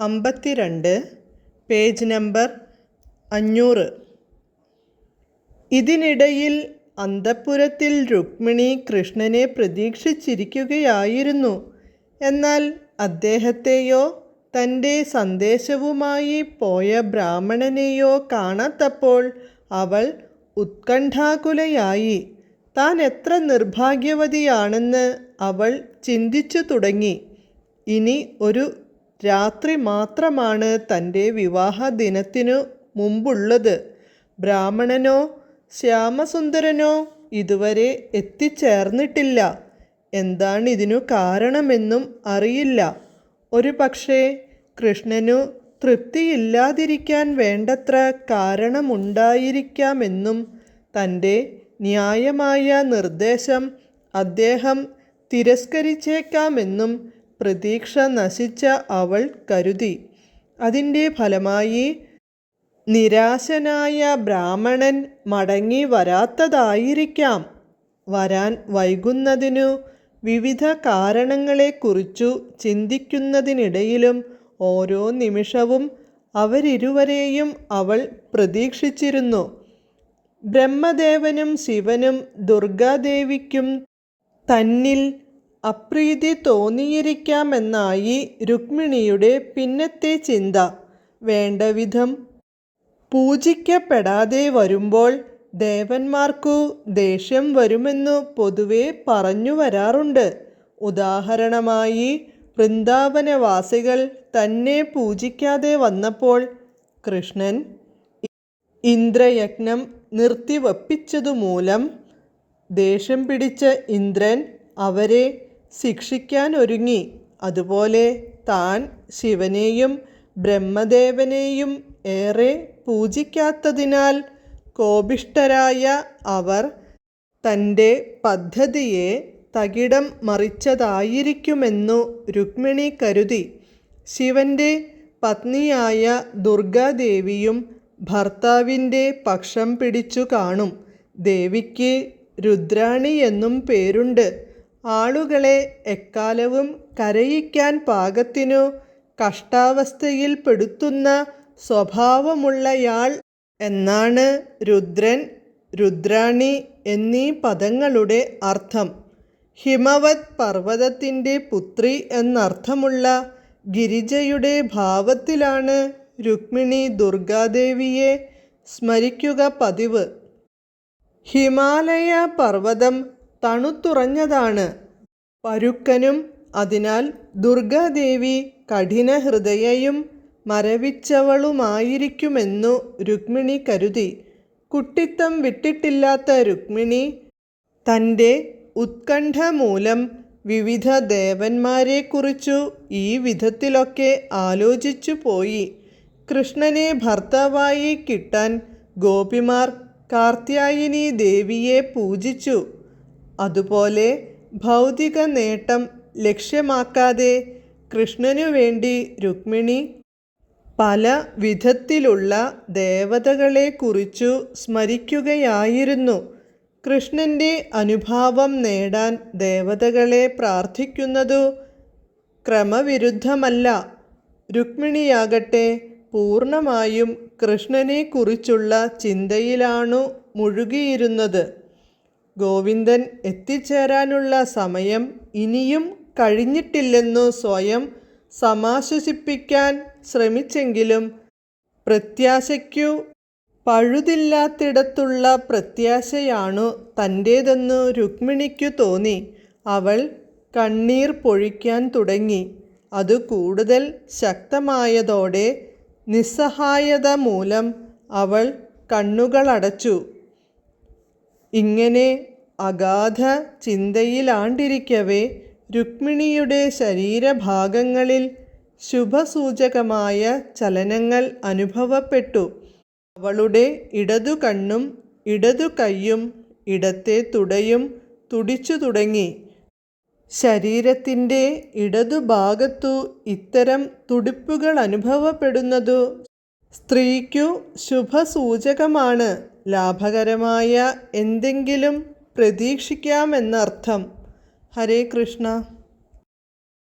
അമ്പത്തിരണ്ട് page number അഞ്ഞൂറ്. ഇതിനിടയിൽ അന്തഃപുരത്തിൽ രുക്മിണി കൃഷ്ണനെ പ്രതീക്ഷിച്ചിരിക്കുകയായിരുന്നു. എന്നാൽ അദ്ദേഹത്തെയോ തന്റെ സന്ദേശവുമായി പോയ ബ്രാഹ്മണനെയോ കാണാത്തപ്പോൾ അവൾ ഉത്കണ്ഠാകുലയായി. താൻ എത്ര നിർഭാഗ്യവതിയാണെന്ന് അവൾ ചിന്തിച്ചു തുടങ്ങി. ഇനി ഒരു രാത്രി മാത്രമാണ് തന്റെ വിവാഹ ദിനത്തിനു മുമ്പുള്ളത്. ബ്രാഹ്മണനോ ശ്യാമസുന്ദരനോ ഇതുവരെ എത്തിച്ചേർന്നിട്ടില്ല. എന്താണിതിനു കാരണമെന്നും അറിയില്ല. ഒരു പക്ഷേ കൃഷ്ണനു തൃപ്തിയില്ലാതിരിക്കാൻ വേണ്ടത്ര കാരണമുണ്ടായിരിക്കാമെന്നും തന്റെ ന്യായമായ നിർദ്ദേശം അദ്ദേഹം തിരസ്കരിച്ചേക്കാമെന്നും പ്രതീക്ഷ നശിച്ച അവൾ കരുതി. അതിന്റെ ഫലമായി നിരാശനായ ബ്രാഹ്മണൻ മടങ്ങി വരാത്തതായിരിക്കാം. വരാൻ വൈകുന്നതിനു വിവിധ കാരണങ്ങളെക്കുറിച്ചു ചിന്തിക്കുന്നതിനിടയിലും ഓരോ നിമിഷവും അവരിരുവരെയും അവൾ പ്രതീക്ഷിച്ചിരുന്നു. ബ്രഹ്മദേവനും ശിവനും ദുർഗാദേവിക്കും തന്നിൽ അപ്രീതി തോന്നിയിരിക്കാമെന്നായി രുക്മിണിയുടെ പിന്നത്തെ ചിന്ത. വേണ്ടവിധം പൂജിക്കപ്പെടാതെ വരുമ്പോൾ ദേവന്മാർക്കു ദേഷ്യം വരുമെന്നു പൊതുവെ പറഞ്ഞു വരാറുണ്ട്. ഉദാഹരണമായി വൃന്ദാവനവാസികൾ തന്നെ പൂജിക്കാതെ വന്നപ്പോൾ കൃഷ്ണൻ ഇന്ദ്രയജ്ഞം നിർത്തിവപ്പിച്ചതുമൂലം ദേഷ്യം പിടിച്ച ഇന്ദ്രൻ അവരെ ശിക്ഷിക്കാൻ ഒരുങ്ങി അതുപോലെ താൻ ശിവനെയും ബ്രഹ്മദേവനെയും ഏറെ പൂജിക്കാത്തതിനാൽ കോപിഷ്ടരായ അവർ തന്റെ പദ്ധതിയെ തകിടം മറിച്ചതായിരിക്കുമെന്നു രുക്മിണി കരുതി. ശിവന്റെ പത്നിയായ ദുർഗാദേവിയും ഭർത്താവിന്റെ പക്ഷം പിടിച്ചു കാണും. ദേവിക്ക് രുദ്രാണി എന്നും പേരുണ്ട്. ആളുകളെ എക്കാലവും കരയിക്കാൻ പാകത്തിനു കഷ്ടാവസ്ഥയിൽ പെടുത്തുന്ന സ്വഭാവമുള്ളയാൾ എന്നാണ് രുദ്രൻ രുദ്രാണി എന്നീ പദങ്ങളുടെ അർത്ഥം. ഹിമവത് പർവതത്തിന്റെ പുത്രി എന്നർത്ഥമുള്ള ഗിരിജയുടെ ഭാവത്തിലാണ് രുക്മിണി ദുർഗാദേവിയെ സ്മരിക്കുക പതിവ്. ഹിമാലയ പർവതം തണുത്തുറഞ്ഞതാണ്. പരുക്കനും അതിനാൽ ദുർഗാദേവി കഠിനഹൃദയയും മരവിച്ചവളുമായിരിക്കുമെന്നു രുക്മിണി കരുതി. കുട്ടിത്തം വിട്ടിട്ടില്ലാത്ത രുക്മിണി തന്റെ ഉത്കണ്ഠ മൂലം വിവിധ ദേവന്മാരെക്കുറിച്ചു ഈ വിധത്തിലൊക്കെ ആലോചിച്ചു പോയി. കൃഷ്ണനെ ഭർത്താവായി കിട്ടാൻ ഗോപിമാർ കാർത്യായനി ദേവിയെ പൂജിച്ചു. അതുപോലെ ഭൗതിക നേട്ടം ലക്ഷ്യമാക്കാതെ കൃഷ്ണനു വേണ്ടി രുക്മിണി പല വിധത്തിലുള്ള ദേവതകളെക്കുറിച്ചു സ്മരിക്കുകയായിരുന്നു. കൃഷ്ണന്റെ അനുഭാവം നേടാൻ ദേവതകളെ പ്രാർത്ഥിക്കുന്നതു ക്രമവിരുദ്ധമല്ല. രുക്മിണിയാകട്ടെ പൂർണമായും കൃഷ്ണനെക്കുറിച്ചുള്ള ചിന്തയിലാണു മുഴുകിയിരുന്നത്. ഗോവിന്ദൻ എത്തിച്ചേരാനുള്ള സമയം ഇനിയും കഴിഞ്ഞിട്ടില്ലെന്നു സ്വയം സമാശ്വസിപ്പിക്കാൻ ശ്രമിച്ചെങ്കിലും പ്രത്യാശയ്ക്കു പഴുതില്ലാത്തിടത്തുള്ള പ്രത്യാശയാണു തന്റേതെന്നു രുക്മിണിക്കു തോന്നി. അവൾ കണ്ണീർ പൊഴിക്കാൻ തുടങ്ങി. അത് കൂടുതൽ ശക്തമായതോടെ നിസ്സഹായത മൂലം അവൾ കണ്ണുകളടച്ചു. ഇങ്ങനെ അഗാധ ചിന്തയിലാണ്ടിരിക്കവേ രുക്മിണിയുടെ ശരീരഭാഗങ്ങളിൽ ശുഭസൂചകമായ ചലനങ്ങൾ അനുഭവപ്പെട്ടു. അവളുടെ ഇടതു കണ്ണും ഇടതു കൈയും ഇടത്തെ തുടയും തുടിച്ചു തുടങ്ങി. ശരീരത്തിന്റെ ഇടതുഭാഗത്തു ഇത്തരം തുടിപ്പുകൾ അനുഭവപ്പെടുന്നതു സ്ത്രീക്കു ശുഭസൂചകമാണ്. ലാഭകരമായ എന്തെങ്കിലും പ്രതീക്ഷിക്കാമെന്നർത്ഥം. ഹരേ കൃഷ്ണ.